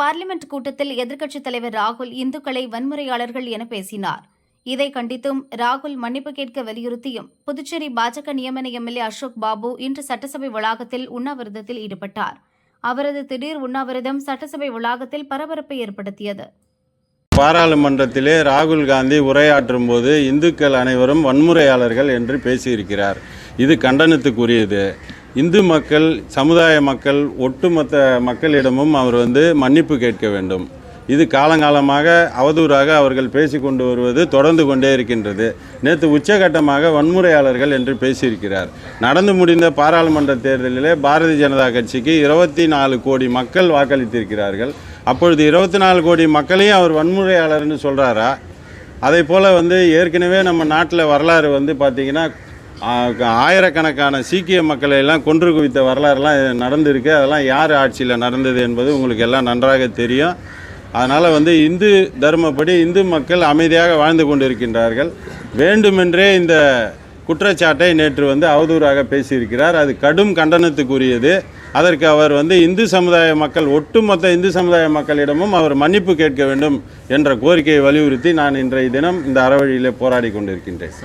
Parliament கூட்டத்தில் எதிர்க்கட்சித் தலைவர் ராகுல் இந்துக்களை வன்முறையாளர்கள் என பேசினார். இதை கண்டித்தும் ராகுல் மன்னிப்பு கேட்க வலியுறுத்தியும் புதுச்சேரி பாஜக நியமன எம்எல்ஏ அசோக் பாபு இன்று சட்டசபை வளாகத்தில் உண்ணாவிரதத்தில் ஈடுபட்டார். அவரது திடீர் உண்ணாவிரதம் சட்டசபை வளாகத்தில் பரபரப்பை ஏற்படுத்தியது. பாராளுமன்றத்திலே ராகுல் காந்தி உரையாற்றும் போது இந்துக்கள் அனைவரும் வன்முறையாளர்கள் என்று பேசியிருக்கிறார். இது கண்டனத்துக்குரியது. இந்து மக்கள் சமுதாய மக்கள் ஒட்டுமொத்த மக்களிடமும் அவர் வந்து மன்னிப்பு கேட்க வேண்டும். இது காலங்காலமாக அவதூறாக அவர்கள் பேசி கொண்டு வருவது தொடர்ந்து கொண்டே இருக்கின்றது. நேற்று உச்சகட்டமாக வன்முறையாளர்கள் என்று பேசியிருக்கிறார். நடந்து முடிந்த பாராளுமன்ற தேர்தலிலே பாரதிய ஜனதா கட்சிக்கு இருபத்தி நாலு கோடி மக்கள் வாக்களித்திருக்கிறார்கள். அப்பொழுது இருபத்தி நாலு கோடி மக்களையும் அவர் வன்முறையாளர்னு சொல்கிறாரா அதே போல் வந்து ஏற்கனவே நம்ம நாட்டில் வரலாறு வந்து பார்த்திங்கன்னா ஆயிரக்கணக்கான சீக்கிய மக்களை எல்லாம் கொன்று குவித்த வரலாறுலாம் நடந்திருக்கு. அதெல்லாம் யார் ஆட்சியில் நடந்தது என்பது உங்களுக்கு எல்லாம் நன்றாக தெரியும். அதனால் வந்து இந்து தர்மப்படி இந்து மக்கள் அமைதியாக வாழ்ந்து கொண்டிருக்கின்றார்கள். வேண்டுமென்றே இந்த குற்றச்சாட்டை நேற்று வந்து அவதூறாக பேசியிருக்கிறார். அது கடும் கண்டனத்துக்குரியது. அதற்கு அவர் வந்து இந்து சமுதாய மக்கள் ஒட்டுமொத்த இந்து சமுதாய மக்களிடமும் அவர் மன்னிப்பு கேட்க வேண்டும் என்ற கோரிக்கையை வலியுறுத்தி நான் இன்றைய தினம் இந்த அறவழியிலே போராடி கொண்டிருக்கின்றேன்.